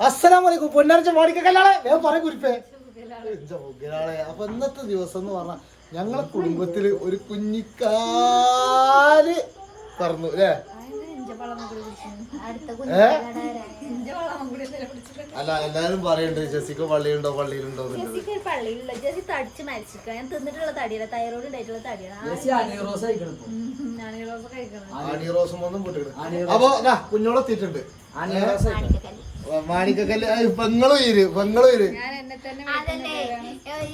അസ്സലാമലൈക്കും പൊന്നരച്ച വാടിക്കല്ലാളെ ഞാൻ പറയും കുരിപ്പേ. ഗലാളെ. അപ്പൊ ഇന്നത്തെ ദിവസം എന്ന് പറഞ്ഞാൽ ഞങ്ങളെ കുടുംബത്തിൽ ഒരു കുഞ്ഞിക്കാൽ പറഞ്ഞു അല്ലേ? അല്ല എല്ലാരും പറയണ്ട് ജെസിക്ക് പള്ളിയുണ്ടോ പള്ളിയിലുണ്ടോ പള്ളിയിലുണ്ടോ പള്ളിയിലുള്ള ജെസ്സി തടിച്ച് മരിച്ചിക്ക ഞാൻ തിന്നിട്ടുള്ള തടിയല്ല തൈറോയിഡ് ഉണ്ടായിട്ടുള്ള തടിയാണ്. അപ്പൊ കുഞ്ഞോളെത്തിയിട്ടുണ്ട് മാണിക്കക്കല്ല് ആ, പെങ്ങളും ഇര് പെങ്ങളും ഇര് ഞാൻ എന്നെ തന്നെ അതല്ലേ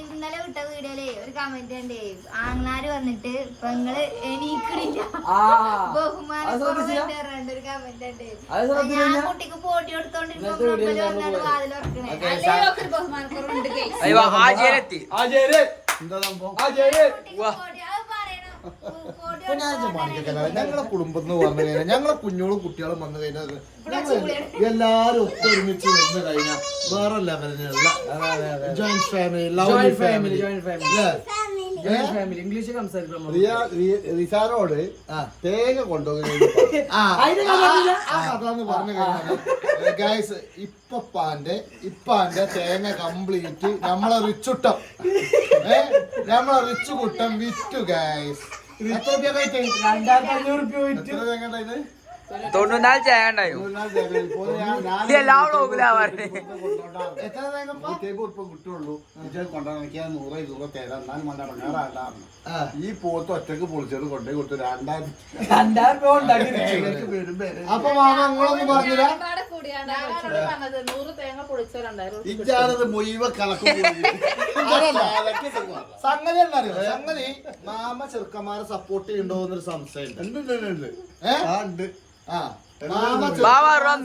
ഇന്നലെ വിട്ട വീഡിയോയിൽ ഒരു കമന്റ് ഉണ്ട് ആങ്ങളാര് വന്നിട്ട് പെങ്ങൾ എണീക്കണില്ല. ബഹുമാനം കുറവുണ്ട് ഒരു കമന്റ് ഉണ്ട്. ഞാൻ കുട്ടിക്ക് പോട്ടി കൊടുത്തോണ്ടിരിക്കുമ്പോ വാതിൽ ഉറക്കണേ എല്ലാവർക്കും ബഹുമാനക്കുറവുണ്ട് കേസ് അയ്യോ ആചാരെത്തി എന്താ സംഭവം? ഇപ്പൊ ഞാൻ ഇത് ഞങ്ങളെ കുടുംബം എന്ന് പറഞ്ഞു കഴിഞ്ഞാൽ ഞങ്ങളെ കുഞ്ഞോളും കുട്ടികളും വന്നു കഴിഞ്ഞാൽ എല്ലാരും ഒത്തൊരുമിച്ച് വന്നു കഴിഞ്ഞാൽ വേറെ ലെവലിനുള്ള joint family love family English റിസാനോട് തേങ്ങ കൊണ്ടുപോകുന്ന കഴിഞ്ഞാൽ ഗൈസ് ഇപ്പാന്റെ ഇപ്പാന്റെ തേങ്ങ കംപ്ലീറ്റ് നമ്മളെ റിച്ചുട്ടം. നമ്മളെ റിച്ചു കുട്ടം വിറ്റു ഗൈസ് എത്ര രൂപ കഴിച്ചു രണ്ടായിരത്തി അഞ്ഞൂറ് രൂപ ഉണ്ടായത് തൊണ്ണൂറ്റാൽ ചായ ഉണ്ടായോ എല്ലാ വ്ളോഗിലാ. ഈ പോത്ത് ഒറ്റയ്ക്ക് പൊളിച്ചത് കൊണ്ടേ കൊടുത്തു. രണ്ടായിരം. അപ്പൊ മാമ നിങ്ങളൊന്നും പറഞ്ഞില്ല? മുഴുവൻ കണക്ക് സംഗതി എന്നറിയോ സംഗതി മാമ ചെറുക്കന്മാരെ സപ്പോർട്ട് ചെയ്യണ്ടോ എന്നൊരു സംശയം ഉണ്ട് ഉണ്ട്,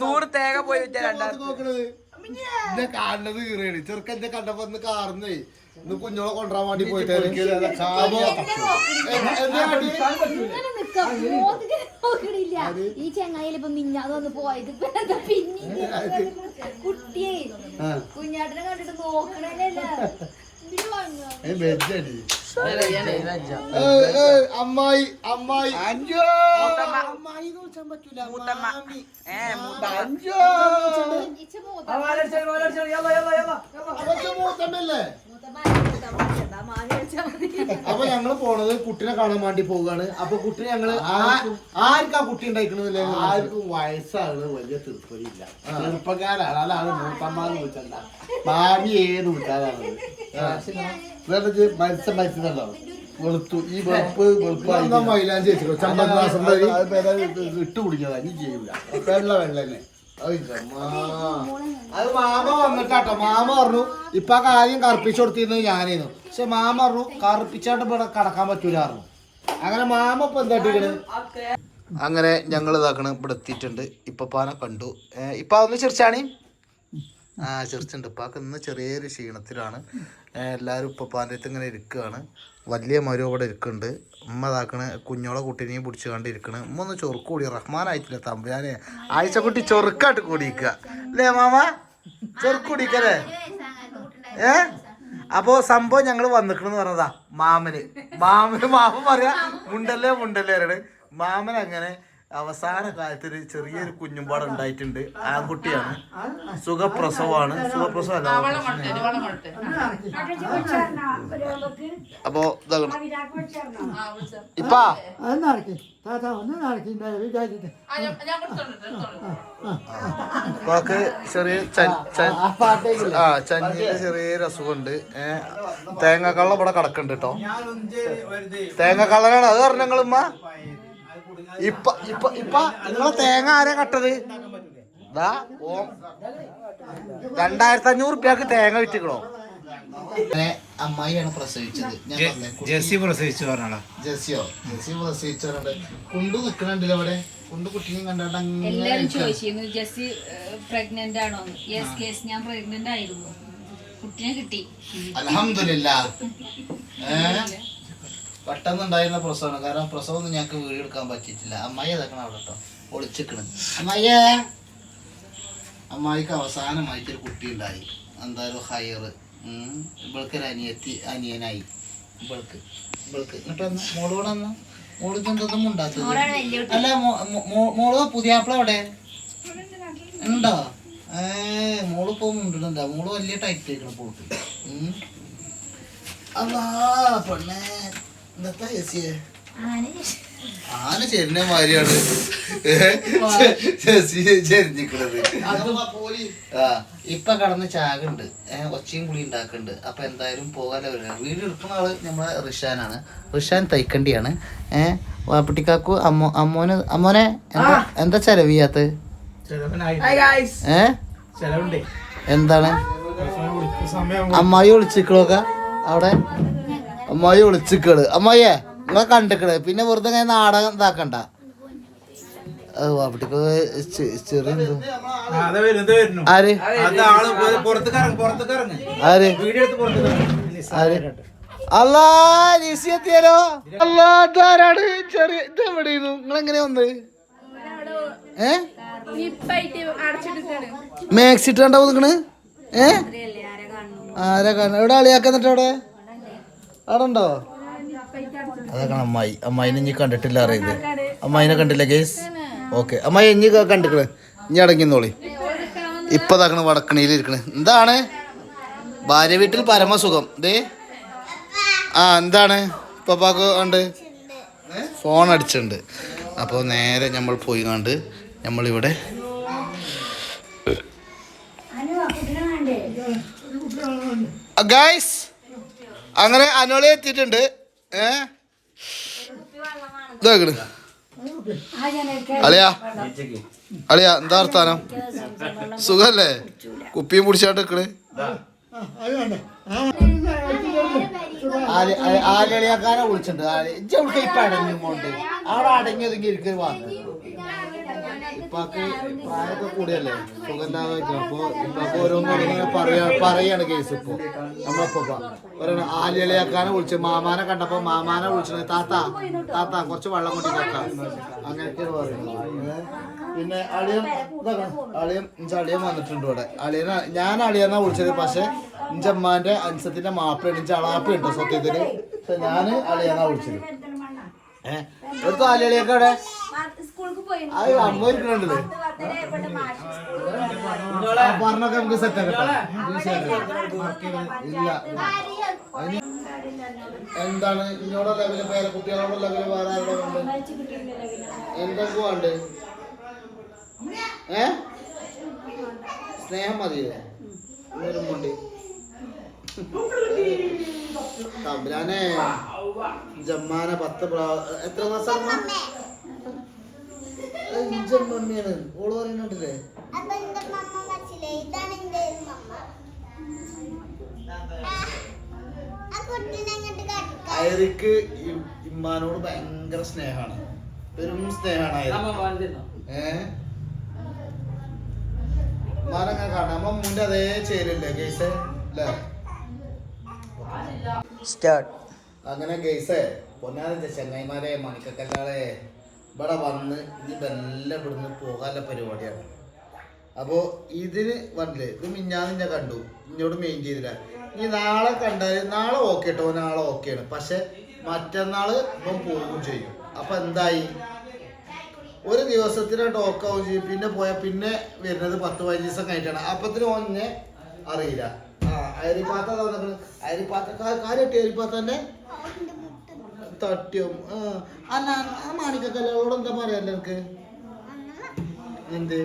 നൂറ് തേങ്ങ പോയി നോക്കണത് എന്നെ കാണുന്നത് കീറിയാണ്. ചെറുക്കൻ എന്നെ കണ്ടപ്പോ ഒന്ന് കാർന്നേ ഇന്ന് കുഞ്ഞോളെ കൊണ്ടുവരാൻ വേണ്ടി പോയിട്ട്. ഈ ചെങ്ങായിൽ ഇപ്പൊ മിഞ്ഞാന്ന് വന്ന് പോയത്. പിന്നെ കുട്ടിയെ. കുഞ്ഞാട്ടിനെ കണ്ടിട്ട് നോക്കണല്ലേ അമ്മായി അമ്മായി. അഞ്ചോ. അമ്മായി എന്ന് വിളിച്ചാൻ പറ്റൂല മൂത്തമ്മ. മാമി. ഏ മൂത്ത- അഞ്ചോ. അവർക്ക് മൂത്തമ്മല്ലേ അപ്പൊ ഞങ്ങൾ പോണത് കുട്ടിനെ കാണാൻ വേണ്ടി പോവുകയാണ്. അപ്പൊ കുട്ടിനെ ഞങ്ങൾ ആ- ആർക്കാ കുട്ടി ഉണ്ടായിക്കണില്ലേ ആർക്കും വയസ്സാണ് വലിയ തീർപ്പതില്ല ചെറുപ്പക്കാരാണ്. അതാണ് മൂത്തമ്മാന്ന് വിളിച്ചല്ല ഭാവി ഏത് വിളിച്ചാലാണ് മത്സ്യം മത്സ്യമല്ലോ വെളുത്തു. ഈ വെളുപ്പ് വെളുപ്പ് മൈലാഞ്ചി വരെ ഇട്ട് കുടിക്കാതെ ഇനി ചെയ്യൂല. വെള്ള വെള്ള തന്നെ അത് മാമ വന്നിട്ടാട്ടോ. മാമ പറഞ്ഞു ഇപ്പൊ ആ കാര്യം കറുപ്പിച്ചു കൊടുത്തിരുന്നത് ഞാനേനു. പക്ഷെ മാമ പറഞ്ഞു കറുപ്പിച്ചാണ്ട് ഇവിടെ കടക്കാൻ പറ്റൂലായിരുന്നു അങ്ങനെ മാമ ഇപ്പൊ എന്താട്ടിക്കണ് അങ്ങനെ ഞങ്ങൾ ഇതാക്കണം ഇവിടെ എത്തിയിട്ടുണ്ട്. ഇപ്പൊ പാന കണ്ടു ഇപ്പൊ ഒന്ന് ചെറിച്ചാണി. ആ ചെറിച്ചുണ്ട് ഇപ്പൊ ഇന്ന് ചെറിയൊരു ക്ഷീണത്തിലാണ്. എല്ലാവരും ഉപ്പപ്പാന്റെ അടുത്ത് ഇങ്ങനെ ഇരിക്കുകയാണ് വലിയ മരം ഇവിടെ ഇരിക്കുന്നുണ്ട്. ഉമ്മ ഇതാക്കണ് കുഞ്ഞോളെ കുട്ടീനെയും പിടിച്ചു കണ്ട് ഇരിക്കണ്. ഉമ്മ ഒന്ന് ചൊറുക്ക് കൂടി റഹ്മാനായിട്ടില്ല തമ്പുരാനെ. ആഴ്ചക്കുട്ടി ചൊറുക്കായിട്ട് കൂടിയിരിക്കുക അല്ലേ മാമ? ചൊറുക്ക് കൂടിക്കല്ലേ ഏ? അപ്പോ സംഭവം ഞങ്ങൾ വന്നിക്കണെന്ന് പറഞ്ഞതാ മാമന്. മാമന് മാമൻ പറയാ മുണ്ടല്ലേ മുണ്ടല്ലേ മാമൻ അങ്ങനെ അവസാന കാലത്ത് ഒരു ചെറിയൊരു കുഞ്ഞുമ്പാട് ഉണ്ടായിട്ടുണ്ട്. ആൺകുട്ടിയാണ്. സുഖപ്രസവമാണ്. സുഖപ്രസവം അല്ല അപ്പോ ഇപ്പാ. ഇപ്പാക്ക് ചെറിയ ആ ചന്നിന്റെ ചെറിയൊരു അസുഖമുണ്ട് ഏഹ് തേങ്ങക്കള്ള ഇവിടെ കിടക്കുന്നുണ്ട് കേട്ടോ. തേങ്ങക്കള്ളനാണ് അത് പറഞ്ഞ നിങ്ങളുമ്മ ഇപ്പ ഇപ്പ ഇപ്പ നിങ്ങളെ തേങ്ങ ആരാ കട്ടത്? ദാ ഓ. രണ്ടായിരത്തി അഞ്ഞൂറ് റുപ്യക്ക് തേങ്ങ വിറ്റിക്കണോ? അമ്മായിയാണ് പ്രസവിച്ചത്. ഞാൻ പറഞ്ഞേ, കുട്ടി- ജെസ്സി പ്രസവിച്ചു പറഞ്ഞോ ജെസ്സിയോ? ജെസ്സി പ്രസവിച്ചവരുണ്ട് കുണ്ടു നിക്കണുണ്ടല്ലോ അവിടെ. കുണ്ടു കുട്ടിയും കണ്ടാണ്ട് എല്ലാരും ചോദിച്ചിരുന്നു ജെസ്സി പ്രഗ്നന്റ് ആണോ? യെസ് കേസ് ഞാൻ പ്രഗ്നന്റ് ആയിരുന്നു. കുട്ടിനെ കിട്ടി. അൽഹംദുലില്ലാ. ഏ പെട്ടെന്നുണ്ടായിരുന്ന പ്രസവമാണ്. കാരണം പ്രസവം ഒന്നും ഞങ്ങൾക്ക് വീടെടുക്കാൻ പറ്റിയിട്ടില്ല. അമ്മായി അതൊക്കെ അവിടെ കേട്ടോ ഒളിച്ചിക്കണ്. അമ്മായിയേ. അമ്മായിക്ക് അവസാനമായിട്ടൊരു കുട്ടി ഉണ്ടായി എന്തായാലും ഹയർ ഇവൾക്ക് ഒരു അനിയത്തി അനിയനായി. ഇവൾക്ക്. ഇവൾക്ക്. എന്നിട്ട് മോളോട് വന്ന് മോൾ എന്തൊന്നും കുട്ടി. അല്ല മോൾ പുതിയ പുതിയാപ്പിള അവിടെ ഉണ്ടോ? ഏ മോൾ ഇപ്പൊ മുണ്ടിടുന്നുണ്ട്? മോൾ വലിയ ടൈറ്റ് ആയിക്കണം പോട്ട് അല്ലാ പെണ്ണേ. ആന ചെരിഞ്ഞ മാതിരിയാണ് ചെരിഞ്ഞിക്കണത് ഇപ്പൊ കടന്ന് ചാകുണ്ട്. ഒച്ചയും പുളി ഉണ്ടാക്കുന്നുണ്ട്. അപ്പൊ എന്തായാലും പോകാൻ വീട് എടുക്കുന്ന ആൾ നമ്മളെ റിഷാനാണ്. റിഷാൻ തൈക്കണ്ടിയാണ്. ഏഹ് വാപ്പിട്ടിക്കാക്കു അമ്മോ അമ്മോന് അമ്മോനെ എന്താ ചെലവ് ചെയ്യാത്ത ഏഹ് എന്താണ്? അമ്മായി വിളിച്ചിക്കളൊക്കെ അവിടെ. അമ്മായി വിളിച്ചിക്കൾ അമ്മായിയെ നിങ്ങളെ കണ്ടിക്കണ്. പിന്നെ വെറുതെ ഇങ്ങനെ നാടകം ഇതാക്കണ്ട. അത് വാപ്പിട്ടിക്ക് ചെറിയ. ആര്? ആര്? ആര്? അല്ലാ ലിസി എത്തിയാലോ? അല്ലാ ഇതാരാണ്? ചെറിയ ഇത് എവിടെയായിരുന്നു? നിങ്ങൾ വന്ന് ഏ? മാക്സിട്ടാണ്ടാവും നിങ്ങൾ ഏ? ആരാ കാണുന്നത് എവിടെ അളിയാക്ക എന്നിട്ട് അവിടെ? അവിടെ ഉണ്ടോ അതൊക്കെ അമ്മായി. അമ്മായിനെ ഇനി കണ്ടിട്ടില്ല അറിയത്. അമ്മായിനെ കണ്ടില്ല കേസ് ഓക്കെ അമ്മായി ഇനി കണ്ടിക്കണ്. ഇനി അടങ്ങിന്നോളി. ഇപ്പൊ ഇതാക്കണ വടക്കണിയിൽ ഇരിക്കണ്. എന്താണ്? ഭാര്യ വീട്ടിൽ പരമസുഖം. ദേ. ആ എന്താണ്? പപ്പാക്ക് ഉണ്ട് ഫോൺ അടിച്ചിട്ടുണ്ട്. അപ്പോൾ നേരെ നമ്മൾ പോയി കണ്ട് നമ്മളിവിടെ ഗൈസ് അങ്ങനെ അനോളി എത്തിയിട്ടുണ്ട്. ഏ? ഇതാക്കണ് അളിയാ. അളിയാ എന്താ വർത്താനം? സുഖല്ലേ? കുപ്പിയും പിടിച്ചാട്ട് നിക്കണ്. ആലിയാക്കാനെ വിളിച്ചിട്ടുണ്ട്. ഇജ്ജ് ഇപ്പൊ അടങ്ങിക്കൊണ്ട് അവിടെ അടങ്ങി ഒതുങ്ങി ഇരിക്കുന്ന വാങ്ങ ഇപ്പാക്ക് പ്രായമൊക്കെ കൂടിയല്ലേ? സുഖമില്ലാതെ. അപ്പൊ ഇപ്പൊക്കെ ഓരോന്നും പറയാ പറയാണ് കേസ് ഇപ്പൊ. നമ്മളിപ്പോ പറയണ ആലിയളിയാക്കാനെ വിളിച്ചു മാമാനെ കണ്ടപ്പോ മാമാനെ വിളിച്ചത് താത്ത താത്ത കുറച്ച് വെള്ളം കൊണ്ടി താത്ത. അങ്ങനെയൊക്കെയാണ് പറയുന്നത്? പിന്നെ അളിയൻ അളിയൻ അളിയൻ വന്നിട്ടുണ്ട് ഇവിടെ. അളിയന ഞാൻ അളിയനാ വിളിച്ചത് പക്ഷെ ഇഞ്ചമ്മാന്റെ അൻസത്തിന്റെ മാപ്പിള ഇഞ്ച അളാപ്പുണ്ട് സത്യത്തിൽ. പക്ഷെ ഞാൻ അളിയനാ വിളിച്ചത്. എടുത്തു ആലിയളിയൊക്കെ അവിടെ അത് അമ്മ ഇരിക്കണുണ്ടല്ലേ ആ, പറഞ്ഞൊക്കെ നമുക്ക് സെറ്റ് ഇല്ല. എന്താണ് ഇന്നോടെ ലെവൽ പേരെ കുട്ടികളോട് ലെവൽ വേറെ ആരുടെ ഉണ്ട് എന്തൊക്കെ വേണ്ട? ഏ? സ്നേഹം മതിയേ? വരുമ്പോണ്ട് തമ്പുരാനെ ജമ്മാനെ പത്ത് എത്ര മാസം? മമ്മിയാണ് ഓൾ പറയുന്നുണ്ടല്ലേ അയറിക്ക് ഇമ്മാനോട് ഭയങ്കര സ്നേഹാണ്. പെരും സ്നേഹാണ് ഏഹ് ഏ? ഇമ്മാനങ്ങനെ കാണാം അമ്മ മുന്നേ അതേ ചേരില്ലേ കേസ്? അല്ലേ സ്റ്റാർട്ട് അങ്ങനെ ഗെയ്സേ പൊന്നാരത്തെ ചെങ്ങൈമാരെ മണിക്കക്കല്ലാളെ ഇവിടെ വന്ന് ഇതെല്ലാം ഇവിടെ ഇവിടുന്ന് പോകാനുള്ള പരിപാടിയാണ്. അപ്പോൾ ഇതിന് വന്നില്ലേ ഇത് മിഞ്ഞാന്ന് ഞാൻ കണ്ടു ഇന്നോട് മെയിൻ ചെയ്തില്ല. ഇനി നാളെ കണ്ടാൽ നാളെ ഓക്കെ കേട്ടോ നാളെ ഓക്കെയാണ് പക്ഷെ മറ്റന്നാൾ ഇപ്പം പോവുകയും ചെയ്യും. അപ്പം എന്തായി? ഒരു ദിവസത്തിന് ടോക്കാവും ചെയ്യും. പിന്നെ പോയാൽ പിന്നെ വരുന്നത് പത്ത് പതിനഞ്ച് ദിവസം കഴിഞ്ഞിട്ടാണ്. അപ്പത്തിന് ഒന്നെ അറിയില്ല. അരിപ്പാത്ത തന്നിട്ട് അരിപ്പാത്ത കാര്യമായിട്ട് അരിപ്പാത്തന്നെ തട്ടിയും അല്ല ആ. മാണിക്കല്ലോട് എന്താ പറയാ എനിക്ക് എന്ത്?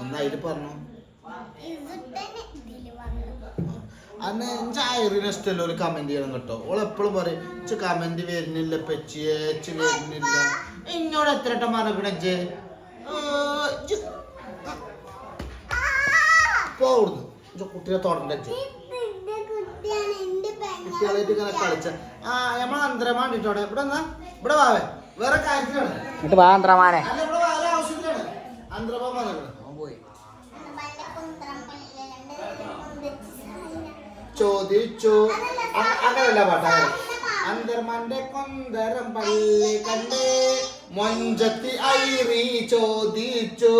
ഒന്നായിട്ട് പറഞ്ഞു. അന്ന് എന്റെ ചായറിന് ഇഷ്ടമല്ല. ഒരു കമന്റ് ചെയ്യണം കേട്ടോ. ഓൾ എപ്പോഴും പറയും ഇച്ച് കമന്റ് വരുന്നില്ല പെച്ചിയെ ഇച്ച് വരുന്നില്ല. ഇന്നോട് എത്ര വട്ടം പറഞ്ഞേ കുട്ടിയാണ് എന്റെ പെങ്ങൾ കുട്ടികളായിട്ട് ഇങ്ങനെ കളിച്ച ആ നമ്മളെ അന്തരമാണ്ടിട്ടോടെ ഇവിടെ എന്നാ ഇവിടെ വാവേ വേറെ കാര്യത്തിലാണ്. വാ അന്ത്രമാനെ. അന്തരമാൻ പോയി. ചോദിച്ചു അങ്ങനെയല്ല പാട്ടാ. അന്തർമാന്റെ കൊന്തരം പള്ളി കണ്ട് മൊഞ്ചത്തി ഐറി ചോദിച്ചു.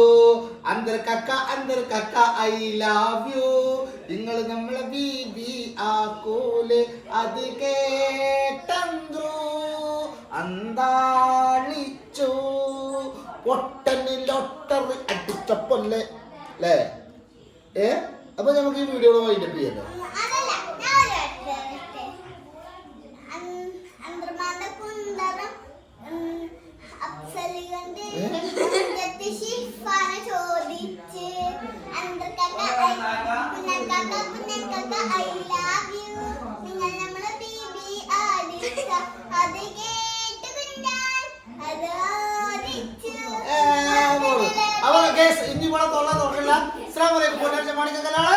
അന്തർ കക്ക അന്തർ കക്ക ഐ ലവ് യു നിങ്ങൾ നമ്മളെ ബീബി ആക്കൂൽ അത് കേട്ടന്ത്രു. അന്താളിച്ചു പൊട്ടനിലൊട്ട ലോട്ടറി അടിച്ചപ്പല്ലേ? അല്ലേ ഏ? അപ്പൊ നമുക്ക് ഈ വീഡിയോ വൈൻഡപ്പ് ചെയ്യല്ലേ അതല്ല ഞാൻ ഒരു വരട്ടെ. അൻ- അന്തർമാത കുന്തളം ഉം, അപ്സരകണ്ട് മുറ്റത്ത് ശിഫാന ചോദിച്ച് അന്തർക്കാക്ക ഐ- കുഞ്ഞൻകാക്ക കുഞ്ഞൻകാക്ക ഐ ലവ് യു നിങ്ങൾ നമ്മളെ ബീബി ആദിച്ച അത് കേട്ട് കുഞ്ഞാൻ അതോദിച്ചു അപ്പൊ കേസ് ഇനി ഇവിടെ തൊള്ള തുറക്കില്ല അസ്സലാമലൈക്കും പൊന്നാഴ്ച മാണിക്കലാണ്